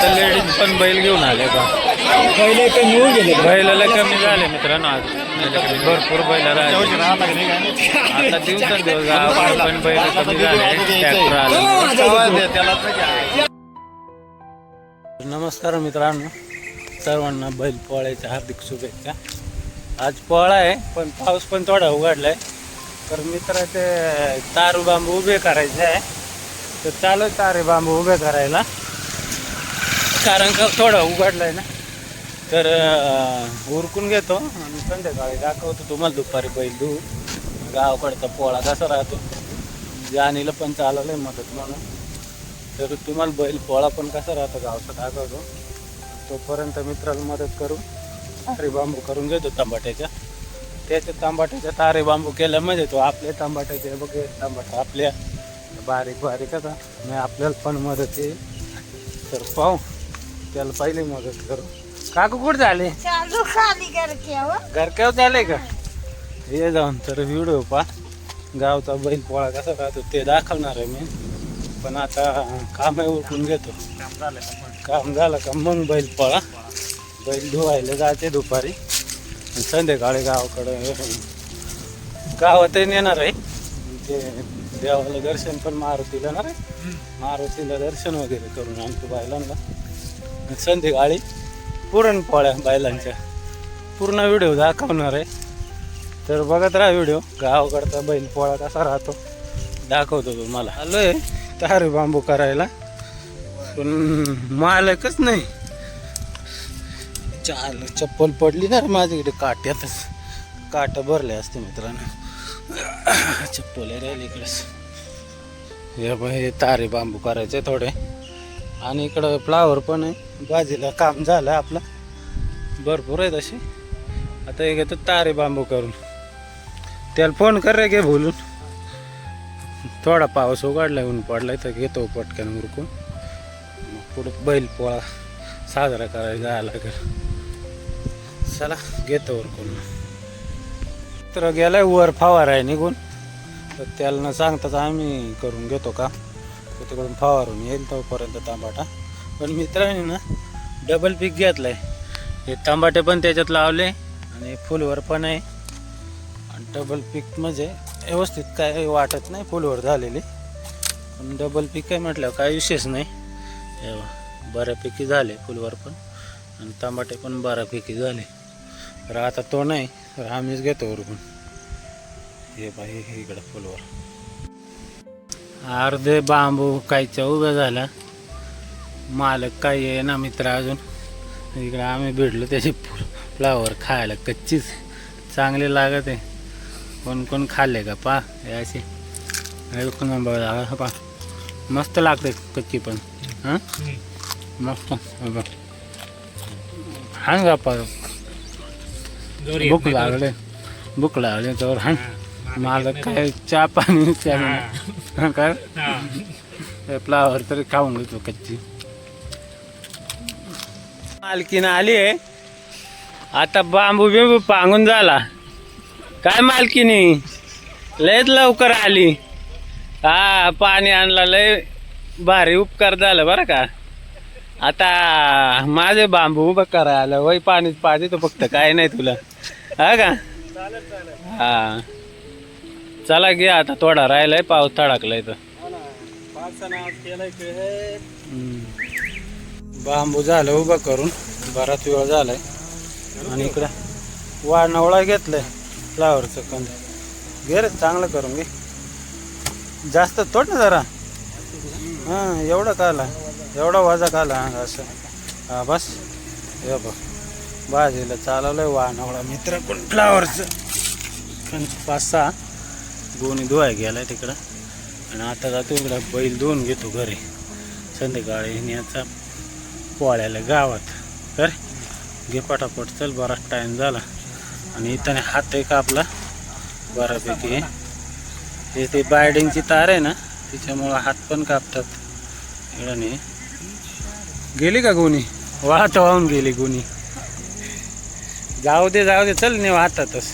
तर लेडीज पण बैल घेऊन आले का कमी होऊन गेले. बैलाला कमी झाले मित्रांनो आज. भरपूर बैल आता दिवसेंदिवस पण बैल कमी झाले. ट्रॅक्टर आले. नमस्कार मित्रांनो. सर्वांना बैल पोळ्याच्या हार्दिक शुभेच्छा. आज पोळा आहे पण पाऊस पण थोडा उघडलाय. तर मित्र ते तारू बांबू उभे करायचे आहे. तर चालू आहे तारे बांबू उभे करायला. कारण का थोडा आहे ना? तर उरकून घेतो आणि संध्याकाळी दाखवतो तुम्हाला दुपारी बैल धू गावाकडचा पोळा कसा राहतो? जाणीला पण चालवलंय मदत म्हणून. तर तुम्हाला बैल पोळा पण कसा राहतो गावचा दाखवतो. तोपर्यंत मित्राला मदत करू तारे बांबू करून घेतो तांबाट्याच्या. त्याच्या तांबाट्याच्या तारे बांबू केल्या म्हणजे तो आपल्या तांबाट्याचे बघे तांबाटा आपल्या. बारीक बारीक आता. मी आपल्याला पण मदत येईल तर पाहू. त्याला पहिले मदत करू काकू कुठे झाले? चालू खाली हो. घर केव्हा झाले का? ये जाऊन तर व्हिडिओ पा गावचा बैल पोळा कसा राहतो ते दाखवणार आहे मी. पण आता काम उरकून घेतो. काम झालं का मग बैल पोळा. बैल धुवायला जाते दुपारी. संध्याकाळी गावाकडे गावातही नेणार आहे. ते देवाला दर्शन पण मारुतीला ना रे मारुतीला दर्शन वगैरे करून आणतो आणि संध्याकाळी पुरणपोळ्या बैलांच्या. पूर्ण व्हिडिओ दाखवणार आहे. तर बघत राहा व्हिडिओ. गावाकडचा बैल पोळा कसा राहतो दाखवतो तुम्हाला. आलोय. तारे बांबू करायला. पण मालकच नाही. चाल चप्पल पडली ना माझ्याकडे काट्यातच. काट भरले असते मित्रांनो. चप्पल राहिले इकडेच. हे हे तारे बांबू करायचे थोडे. आणि इकडं फ्लावर पण आहे. बाजीला काम झालं आपलं. भरपूर आहे असे आता हे घेतो तारे बांबू करून. त्याला फोन कर रे घे बोलून थोडा पाऊस उघडला ऊन पडलाय तर घेतो पटकन उरकून. मग पुढं बैल पोळा साजरा करायला जायला लागेल. चला घेतो उरकून. तर गेलाय वर फवार आहे निघून. तर त्याला न सांगताच आम्ही करून घेतो का तिकडून फवारून येईल तोपर्यंत तांबाटा. पण मित्रांनी ना डबल पीक घेतलंय. हे तांबाटे पण त्याच्यात लावले आणि फुलवर पण आहे. आणि डबल पीक म्हणजे व्यवस्थित काय वाटत नाही फुलवर झालेली. पण डबल पीक काय म्हटलं काय विशेष नाही. बऱ्यापैकी झाले फुलवर पण आणि तांबाटे पण बऱ्यापैकी झाले. तर आता तो नाही तर आम्हीच घेतो उरकून हे बाई हे इकडं फुलवर. अर्धे बांबू कायच्या उभ्या झाला मालक काय आहे ना मित्र अजून? इकडे आम्ही भेटलो त्याचे फुल फ्लावर खायला. कच्चीच. चांगले लागत आहे. कोण कोण खाल्ले का? पा हे असे. झाला पा. मस्त लागते कच्ची पण. हां? मस्त. हे बघ. हाण का पा. भूक लागले. भूक लागले तर हाण मला काय चहा पाणी काय? फ्लावर तरी खाऊन घेतो कच्ची. मालकीन आली आहे. आता बांबू बिंबू पांगून झाला. काय मालकीनी? लयच लवकर आली. हा पाणी आणला लय भारी उपकार झालं बरं का. आता माझे बांबू उभं करायला वय पाणी पाहिजे तो फक्त काय नाही तुला. हा का? हा. चला घे आता थोडा राहिलाय पाऊस थडाकलाय तर. हम्म. बांबू झालं उभं करून. बराच वेळ झालाय. आणि इकडं वाळणवळा घेतलं आहे फ्लावरचं कंद घे रे चांगलं करून घे. जास्त तोड ना जरा. हां एवढं काला एवढा वाजा काला असं. हा बस. हे बघ. भाजीला चालवलंय वाहनवळा मित्र कोण फ्लावरचं पण पाच सहा दोन्ही धुवाय गेलाय तिकडं. आणि आता जातो इकडं. बैल धुवून घेतो घरी. संध्याकाळी न्याचा पोळ्याला गावात. तर घे पटापट चल बराच टाईम झाला. आणि इथं हात आहे का आपला बऱ्यापैकी. हे ते बायडिंगची तार आहे ना तिच्यामुळं हात पण कापतात. इकडं नाही. गेली का गुणी? वाहत वाहून गेली गुणी. जाऊ दे जाऊ दे चल नाही वाहतातच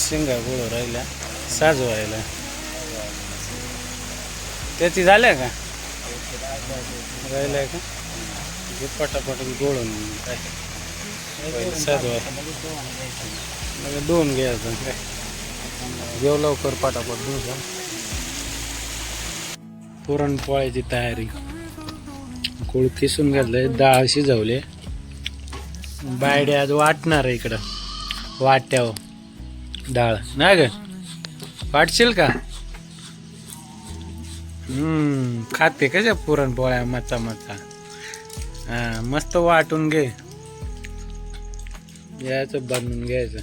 शेंगा गोळ राहिल्या साजवायला त्याची झाल्या का? राहिलाय का? घे पटापट गोळून काय साधवा दोन घ्यायचं काय घेऊ लवकर पटापट दोन जा पुरणपोळ्याची तयारी. कोळ किसून घातलंय डाळ शिजवले. बायडे आज वाटणार आहे इकडं. वाट्याव डाळ. नाही ग? वाटशील का? हम्म खाते कशा पुरणपोळ्या मचा मचा? हा मस्त वाटून घे. यायचं बनवून घ्यायचं.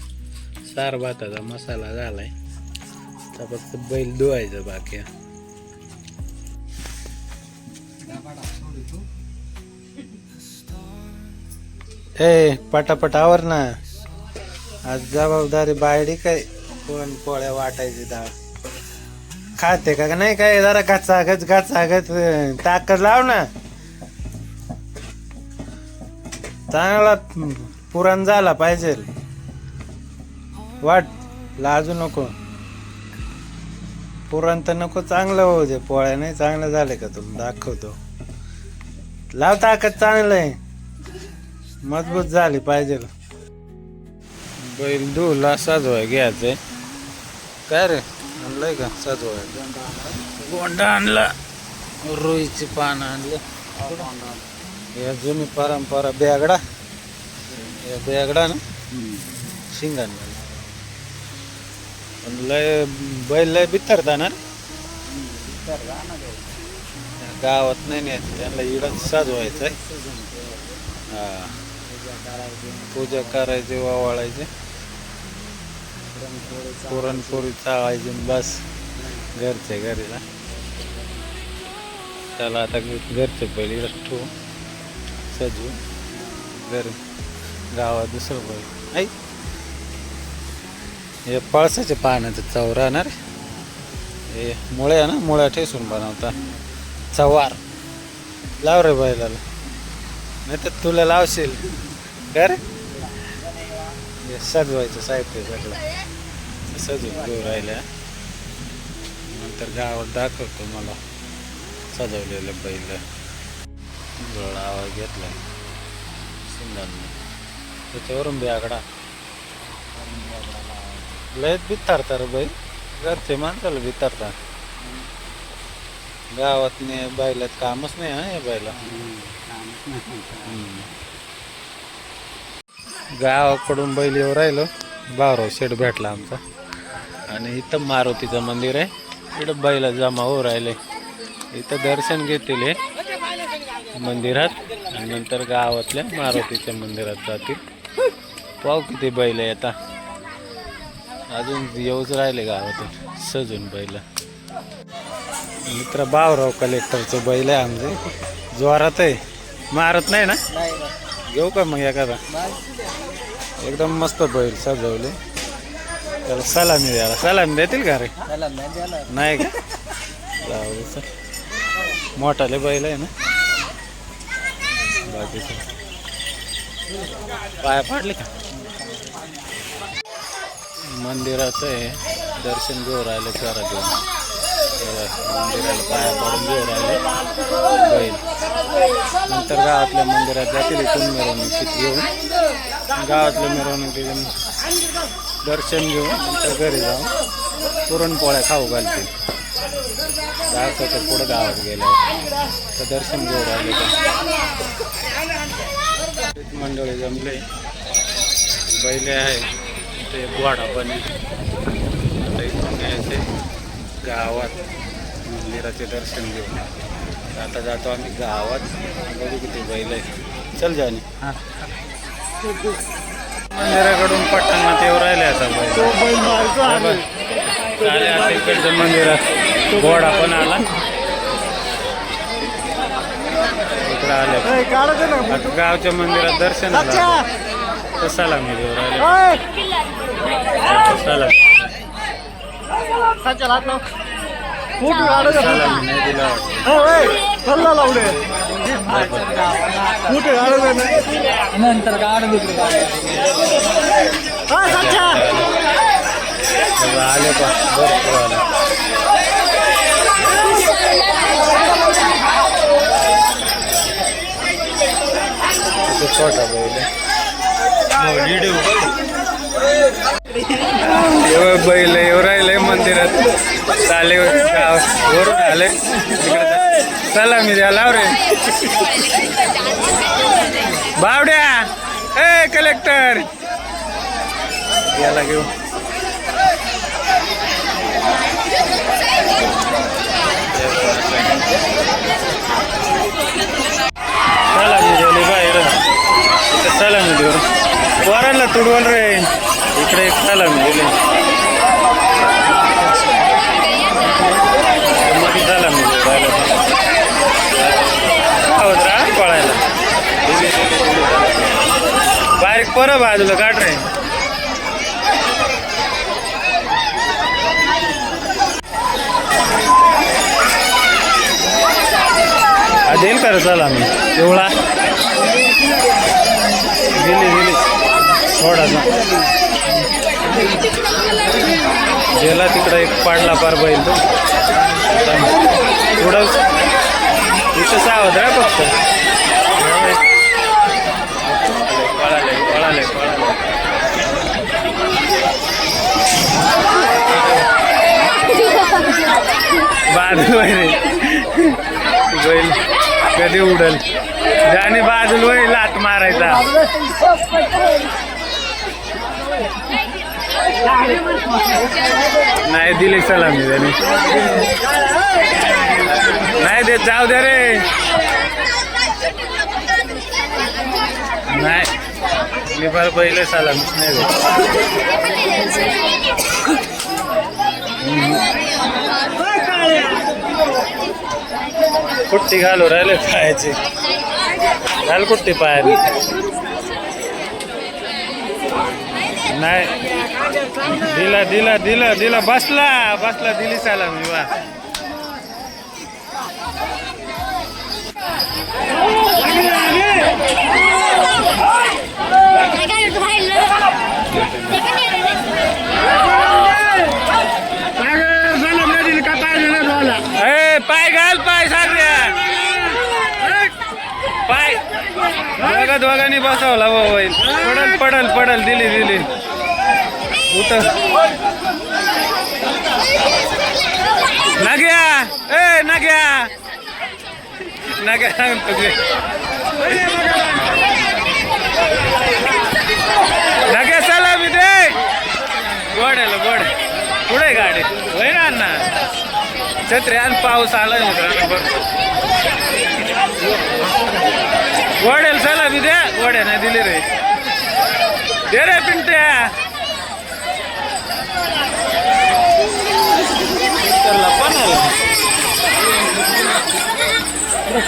सार भाताचा मसाला झालाय. आता फक्त बैल धुवायचं बाकी ए पटापट आवर ना आज जबाबदारी बायडी काय? पुरणपोळ्या वाटायची डाळ खाते का? नाही काय जरा गचा गच गचा गच ताकद लाव ना. चांगला पुरण झाला पाहिजे. वाट लाजू नको. पुरण तर नको चांगलं होऊ दे. पोळ्या नाही चांगलं झाले का तुला दाखवतो. लाव ताकद चांगलं आहे. मजबूत झाली पाहिजे. बैल धुला सजवाय घ्यायचं काय रे? आणलंय का? सजवाय गोंडा आणला. रुईची पानं आणलं. या जुनी परंपरा बेगडा. या बेगडा ना? शिंगाण. पण लय बैल लय बिथरता ना? गावात नाही नेत. त्यांना इडच सजवायचंय. हा. पूजा करायची वावळायची. पुरणपोळीचा आयोजन. बस. घरचे घरीला. त्याला आता घरचे पहिले ठेवू सजू. घर. गावात दुसरं पहिले ऐ हे पळसाचे पानाचं चव राहणार. हे मुळ्या ना मुळ्या ठेसून बनवता. चवार लाव रे बैलाला. नाही तर तुला लावशील. सजवायचं साहित्य सगळं सजवून घेऊ राहिल्या. नंतर गावात दाखवतो मला. सजवलेलं बैल. जोळा आवाज घेतला सिंगांनी त्याच्यावरून बेगडा लयच बिथारता रे बैल घरचे माणसाला बिथारता. गावात नाही बैलात कामच नाही हा या बैला गावाकडून बैल येऊ राहिलो. बाराव शेड भेटला आमचा. आणि इथं मारुतीचं मंदिर आहे. इथं बैल जमा होऊ राहिले. इथं दर्शन घेतील हे मंदिरात. आणि नंतर गावातल्या मारुतीच्या मंदिरात जातील. पाहू किती बैल येतात अजून येऊच राहिले गावातून. सजून बैल. मित्र बावराव कलेक्टरचं बैल आहे आमचे. जोरात आहे. मारत नाही ना? घेऊ का मग एखादा? एकदम मस्त बैल सजवले त्याला सलामी द्यायला सलामी देतील का रे? नाही का? जाऊ दे मोठाले बैल आहे ना. बाकीचं पाया पाडले का? मंदिराचं आहे. दर्शन घेऊ राहिले करा घेऊन. मंदिराला पाया पाडून घेऊ राहिले बैल नंतर गावातल्या मंदिरात जातील इथून मिरवणुकीत घेऊन गावातल्या मिरवणुकीत दर्शन घेऊन नंतर घरी जाऊन पुरणपोळ्या खाऊ घालतील दाखवतो पुढं गावात गेल्यावर तर दर्शन घेऊ राहिले तर मंडळी जमले. बैले आहे. ते गोडा पण आहे. आता इथून यायचे गावात मंदिराचे दर्शन घेऊन. तर आता जातो आम्ही गावात. बघू किती बैल आहे. चल जाणे मंदिराकडून पट्टांना येऊ राहिले आता बैल. आले आता इकडच्या मंदिरात. घोडा पण आला. इकडं आले आता गावच्या मंदिरात दर्शन तर सलामी देऊ राहिले? साच्या लाट लाव खूप आलं लावले मोठे गाडं नंतर गाड दुसरं हा साच्या आले पा छोटा पहिले बैल येऊ राहिले मंदिरात. चाले वरून आले. चला मी द्या लाव रे. बावड्या. ए कलेक्टर याला घेऊ. चला मी दिली बाहेर. चला मी देऊ वराला तुडवल रे. इकडे खायला चला मी दिली मी हो पळायला. बारीक परत बाजूला काट रे. देईल का रे चला एवढा. दिली दिली थोडासा. गेला तिकडं एक पाडला पार बैल तो. थोडं इथं सावध राहा फक्त. पळाले पळाले पळाले बैल कधी उडल. ज्याने बाजूल वय लात मारायचा. नाही दिली चला मी त्याने नाही देत जाऊ दे रे. नाही मी फार पहिले सलाम नाही कुट्टी घालू राहिले पायाची. घाल कुट्टी पायाने. नाही. दिला दिला दिला दिला बसला बसला दिली चाला मी वा पाय घाल पाय सागऱ्या. पाय. दोघा दोघांनी बसवला हो, भाऊ पडल पडल पडल दिली दिली. उठ. नाग्या! ए नाग्या! नाग्या सांगतो तुझे नाग्या चला मी दे गोड्याला गोड पुढे गाडी. होय ना अण्णा? छत्री आणि पाऊस आला मित्रांनो बघ. गोड्याला चला मी द्या गोड्या नाही दिले रे. दे रे पिंट्या त्याला पण आलं.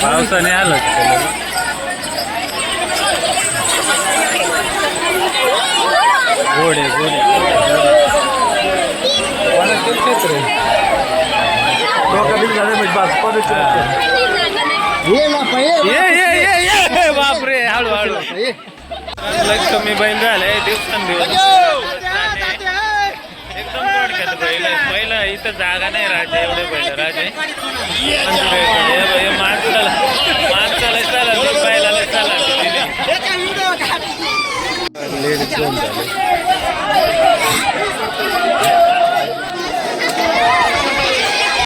पावसाने आलं त्याला. घोडे घोडे मला ते छत्र आहे. ये ये ये ये बापरे हळू हळू लय कमी बैल झाले दिवसांदिवस एकदम थोडक्यात बैल आहे. पहिलं इथं जागा नाही राहते एवढे बैल राहते माणसाला माणसाला चाला बैलाला चाला लेडीज झाले